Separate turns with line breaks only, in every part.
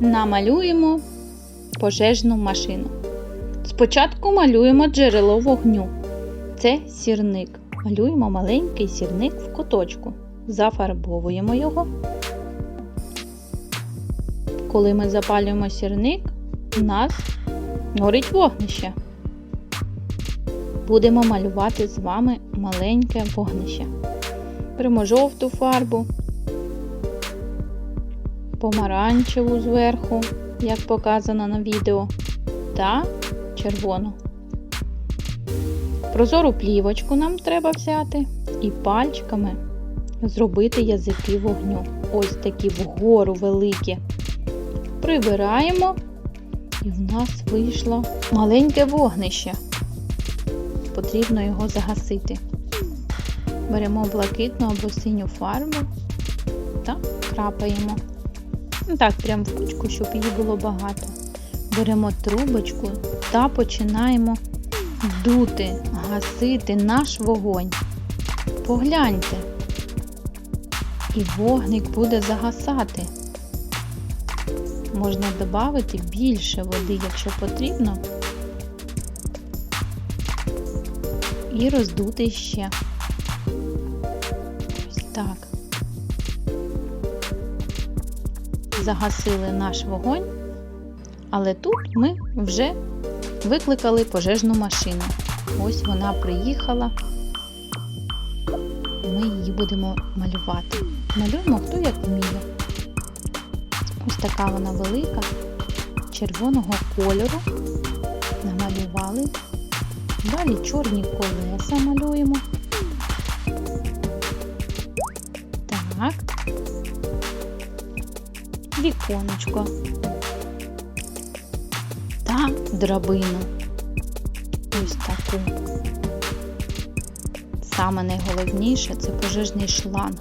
Намалюємо пожежну машину. Спочатку малюємо джерело вогню. Це сірник. Малюємо маленький сірник в куточку. Зафарбовуємо його. Коли ми запалюємо сірник, у нас горить вогнище. Будемо малювати з вами маленьке вогнище. Беремо жовту фарбу, помаранчеву зверху, як показано на відео, та червону. Прозору плівочку нам треба взяти і пальчиками зробити язики вогню. Ось такі вгору великі. Прибираємо, і в нас вийшло маленьке вогнище. Потрібно його загасити. Беремо блакитну або синю фарбу та крапаємо. Ну так, прям в кучку, щоб її було багато. Беремо трубочку та починаємо дути, гасити наш вогонь. Погляньте, і вогник буде загасати. Можна додати більше води, якщо потрібно, і роздути ще. Ось так. Загасили наш вогонь, але тут ми вже викликали пожежну машину. Ось вона приїхала. Ми її будемо малювати. Малюємо хто як вміє. Ось така вона велика, червоного кольору. Намалювали. Далі чорні колеса малюємо. Віконечко. Та драбину. Ось таку. Саме найголовніше це пожежний шланг,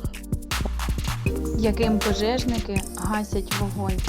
яким пожежники гасять вогонь.